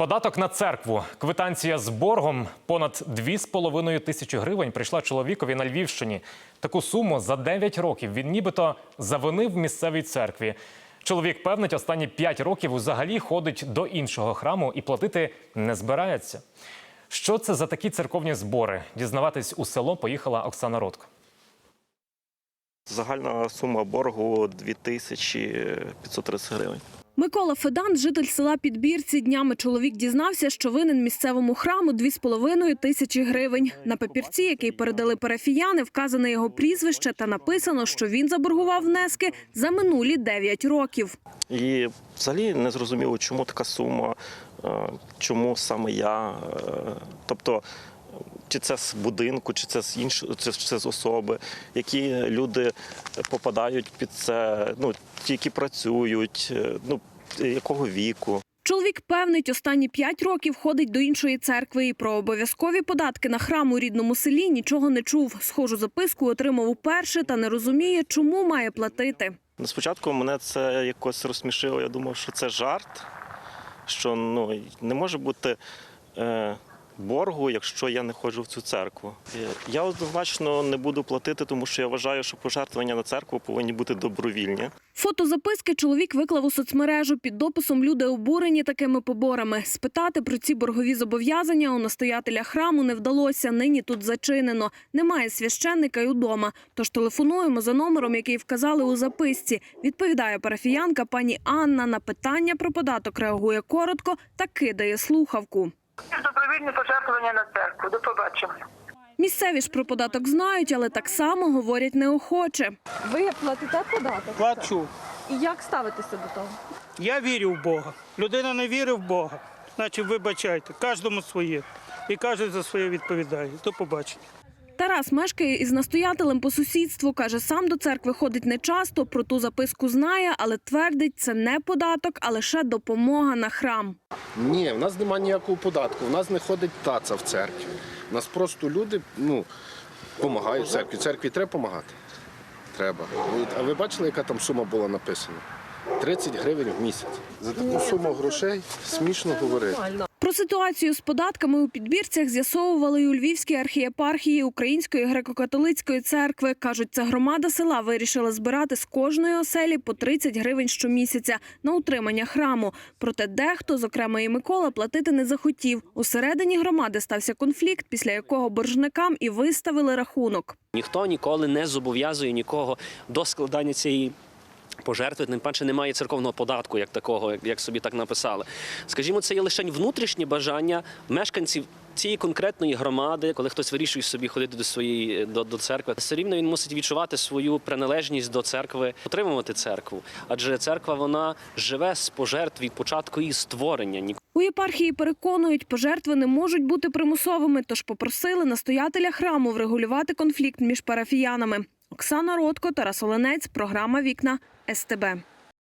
Податок на церкву. Квитанція з боргом понад 2,5 тисячі гривень прийшла чоловікові на Львівщині. Таку суму за 9 років він нібито завинив місцевій церкві. Чоловік певнить, останні 5 років взагалі ходить до іншого храму і платити не збирається. Що це за такі церковні збори? Дізнаватись у село поїхала Оксана Ротко. Загальна сума боргу 2530 гривень. Микола Федан, житель села Підбірці, днями чоловік дізнався, що винен місцевому храму 2,5 тисячі гривень. На папірці, який передали парафіяни, вказане його прізвище та написано, що він заборгував внески за минулі 9 років. І взагалі не зрозуміло, чому така сума, е, чому саме я. е, Тобто, чи це з будинку, чи це з іншої, чи це з особи, які люди попадають під це, ну ті, які працюють, е, ну якого віку. Чоловік певнить, останні п'ять років ходить до іншої церкви і про обов'язкові податки на храм у рідному селі нічого не чув. Схожу записку отримав уперше та не розуміє, чому має платити. Ну, Спочатку мене це якось розсмішило. Я думав, що це жарт, що ну, не може бути е, боргу, якщо я не ходжу в цю церкву. Е, Я однозначно не буду платити, тому що я вважаю, що пожертвування на церкву повинні бути добровільні. Фото записки чоловік виклав у соцмережу під дописом Люди обурені такими поборами. Спитати про ці боргові зобов'язання у настоятеля храму не вдалося. Нині тут зачинено. Немає священника й удома. Тож телефонуємо за номером, який вказали у записці. Відповідає парафіянка пані Анна. На питання про податок реагує коротко та кидає слухавку. Добровільні пожертвування на церкву. До побачення. Місцеві ж про податок знають, але так само говорять неохоче. Ви платите податок? Плачу. І як ставитеся до того? Я вірю в Бога. Людина не вірить в Бога. Значить, вибачайте, кожному своє. І кожен за своє відповідає. До побачення. Тарас мешкає із настоятелем по сусідству. Каже, сам до церкви ходить не часто, про ту записку знає, але твердить, це не податок, а лише допомога на храм. Ні, в нас немає ніякого податку. В нас не ходить таца в церкві. У нас просто люди ну, допомагають церкві. Церкві треба допомагати. Треба. А ви бачили, яка там сума була написана? 30 гривень в місяць. За таку суму грошей смішно говорити. Про ситуацію з податками у підбірцях з'ясовували й у Львівській архієпархії Української греко-католицької церкви. Кажуть, ця громада села вирішила збирати з кожної оселі по 30 гривень щомісяця на утримання храму. Проте дехто, зокрема і Микола, платити не захотів. Усередині громади стався конфлікт, після якого боржникам і виставили рахунок. Ніхто ніколи не зобов'язує нікого до складання цієї. Пожертви, тим паче немає церковного податку, як такого, як- собі так написали. Скажімо, це є лише внутрішнє бажання мешканців цієї конкретної громади, коли хтось вирішує собі ходити до своєї до, до церкви. Все рівно він мусить відчувати свою приналежність до церкви, отримувати церкву. Адже церква вона живе з пожертв від початку її створення. У єпархії переконують, пожертви не можуть бути примусовими, тож попросили настоятеля храму врегулювати конфлікт між парафіянами. Оксана Ротко, Тарас Оленець, програма Вікна СТБ.